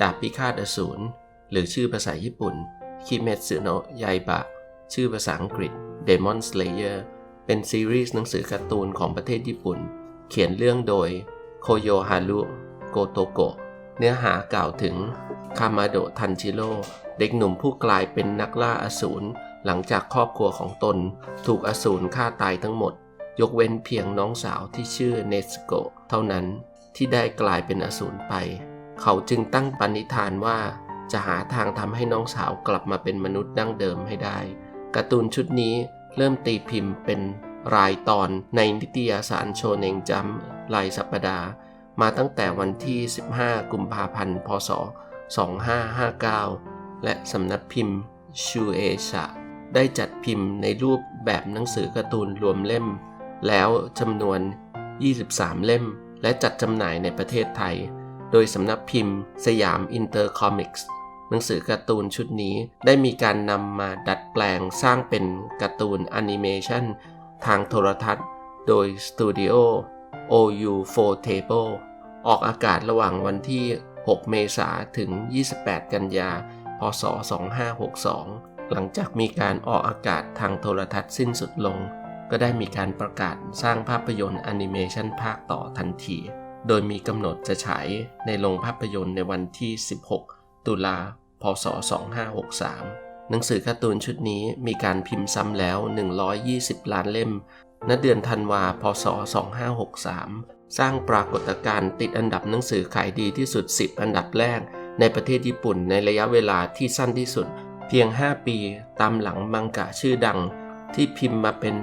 ดาบพิฆาตอสูรหรือชื่อภาษาญี่ปุ่นคิเมสึโนะยายบะ ชื่อภาษาอังกฤษ Demon Slayer เป็นซีรีส์หนังสือการ์ตูนของประเทศญี่ปุ่น เขียนเรื่องโดยโคโยฮารุโกโตโกะเนื้อหากล่าวถึงคามาโดทันชิโร่เด็กหนุ่มผู้กลายเป็นนักล่าอสูรหลังจากครอบครัวของตน ถูกอสูรฆ่าตายทั้งหมด ยกเว้นเพียงน้องสาวที่ชื่อเนสโกะเท่านั้นที่ได้กลายเป็นอสูรไป เขาจึงตั้งปณิธานว่าจะหาทางทำให้น้องสาวกลับมาเป็นมนุษย์ดั้งเดิมให้ได้ การ์ตูนชุดนี้เริ่มตีพิมพ์เป็นรายตอนในนิตยสารโชเนงจัมรายสัปดาห์ มาตั้งแต่วันที่ 15 กุมภาพันธ์ พศ 2559 และสำนักพิมพ์ชูเอชะได้จัดพิมพ์ในรูปแบบหนังสือการ์ตูนรวมเล่ม แล้วจำนวน 23 เล่ม และจัดจำหน่ายในประเทศไทย โดยสำนักพิมพ์ สยามอินเตอร์คอมิกส์หนังสือการ์ตูนชุดนี้ได้มีการนำมาดัดแปลงสร้างเป็นการ์ตูนแอนิเมชันทางโทรทัศน์ โดยสตูดิโอ OU4 Table ออกอากาศระหว่างวันที่ 6 เมษาถึง 28 กันยา พศ 2562 หลังจากมีการออกอากาศทางโทรทัศน์สิ้นสุดลง ก็ได้มีการประกาศสร้างภาพยนตร์แอนิเมชันภาคต่อทันที โดยมีกำหนดจะฉายในโรงภาพยนตร์ในวันที่ 16 ตุลา พศ 2563 หนังสือการ์ตูนชุดนี้มีการพิมพ์ซ้ำแล้ว 120 ล้านเล่ม ณ เดือนธันวา พศ 2563 สร้างปรากฏการณ์ติดอันดับหนังสือขายดีที่สุด 10 อันดับแรก ในประเทศญี่ปุ่นในระยะเวลาที่สั้นที่สุด เพียง 5 ปี ตามหลังมังกะชื่อดัง ที่พิมพ์มาเป็น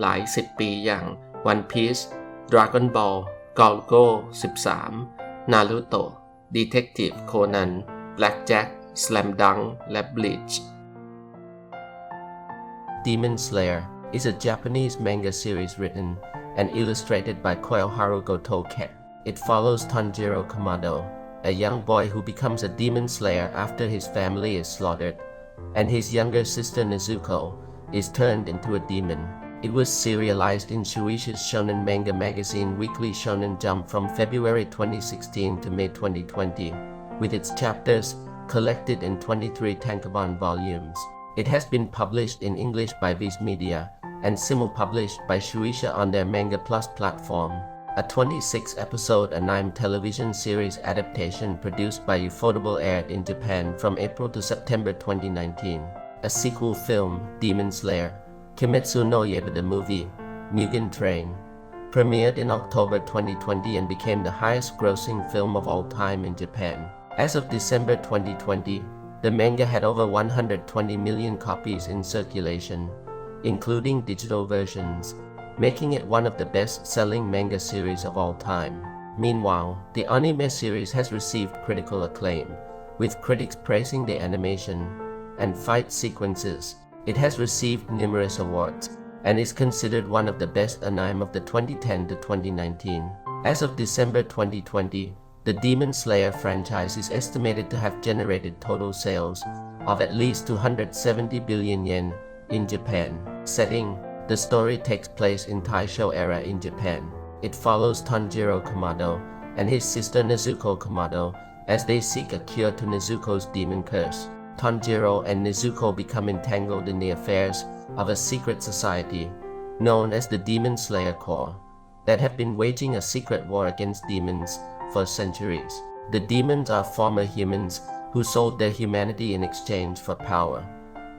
หลายสิบปีอย่าง One Piece Dragon Ball g o l g o 13 Naruto Detective Conan Blackjack Slam Dunk และ Bleach Demon Slayer is a Japanese manga series written and illustrated by Koyoharu Gotoke. It follows Tanjiro Kamado, a young boy who becomes a demon slayer after his family is slaughtered, and his younger sister Nezuko is turned into a demon. It was serialized in Shueisha's shonen manga magazine Weekly Shonen Jump from February 2016 to May 2020, with its chapters collected in 23 tankobon volumes. It has been published in English by Viz Media and simul-published by Shueisha on their Manga Plus platform. A 26-episode anime television series adaptation produced by Ufotable aired in Japan from April to September 2019. A sequel film, Demon Slayer, Kimetsu no Yaiba the movie, Mugen Train, premiered in October 2020 and became the highest-grossing film of all time in Japan. As of December 2020, the manga had over 120 million copies in circulation, including digital versions, making it one of the best-selling manga series of all time. Meanwhile, the anime series has received critical acclaim, with critics praising the animation and fight sequences. It has received numerous awards and is considered one of the best anime of the 2010 to 2019. As of December 2020, the Demon Slayer franchise is estimated to have generated total sales of at least 270 billion yen in Japan. Setting The story takes place in Taisho era in Japan. It follows Tanjiro Kamado and his sister Nezuko Kamado as they seek a cure to Nezuko's demon curse. Tanjiro and Nezuko become entangled in the affairs of a secret society known as the Demon Slayer Corps that have been waging a secret war against demons for centuries. The demons are former humans who sold their humanity in exchange for power.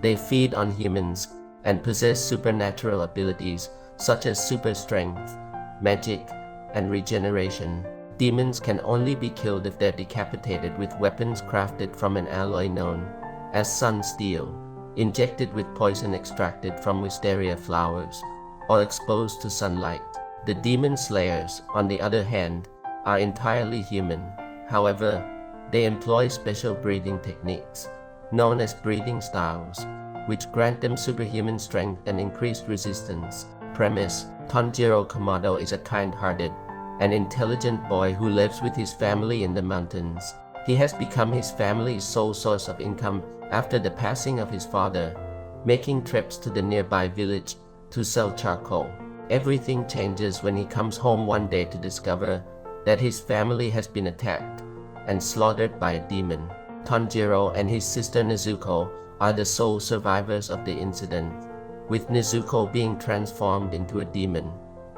They feed on humans and possess supernatural abilities such as super strength, magic, and regeneration. Demons can only be killed if they're decapitated with weapons crafted from an alloy known as sun steel, injected with poison extracted from wisteria flowers, or exposed to sunlight. The demon slayers, on the other hand, are entirely human. However, they employ special breathing techniques, known as breathing styles, which grant them superhuman strength and increased resistance. Premise Tanjiro Kamado is a kind hearted and intelligent boy who lives with his family in the mountains. He has become his family's sole source of income after the passing of his father, making trips to the nearby village to sell charcoal. Everything changes when he comes home one day to discover that his family has been attacked and slaughtered by a demon. Tanjiro and his sister Nezuko are the sole survivors of the incident, with Nezuko being transformed into a demon,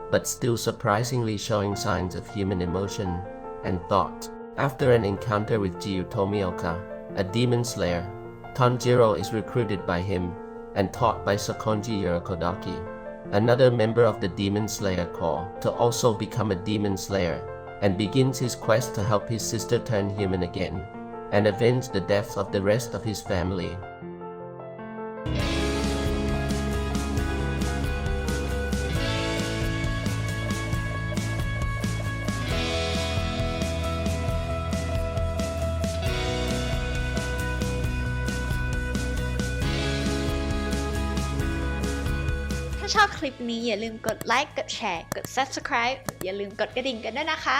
but still surprisingly showing signs of human emotion and thought. After an encounter with Jiu Tomioka, a demon slayer, Tanjiro is recruited by him and taught by Sakonji Yorokodaki, another member of the Demon Slayer Corps, to also become a demon slayer, and begins his quest to help his sister turn human again and avenge the death of the rest of his family. ชอบคลิปนี้อย่าลืมกดไลค์ กดแชร์ กด Subscribe อย่าลืมกดกระดิ่งกันด้วยนะคะ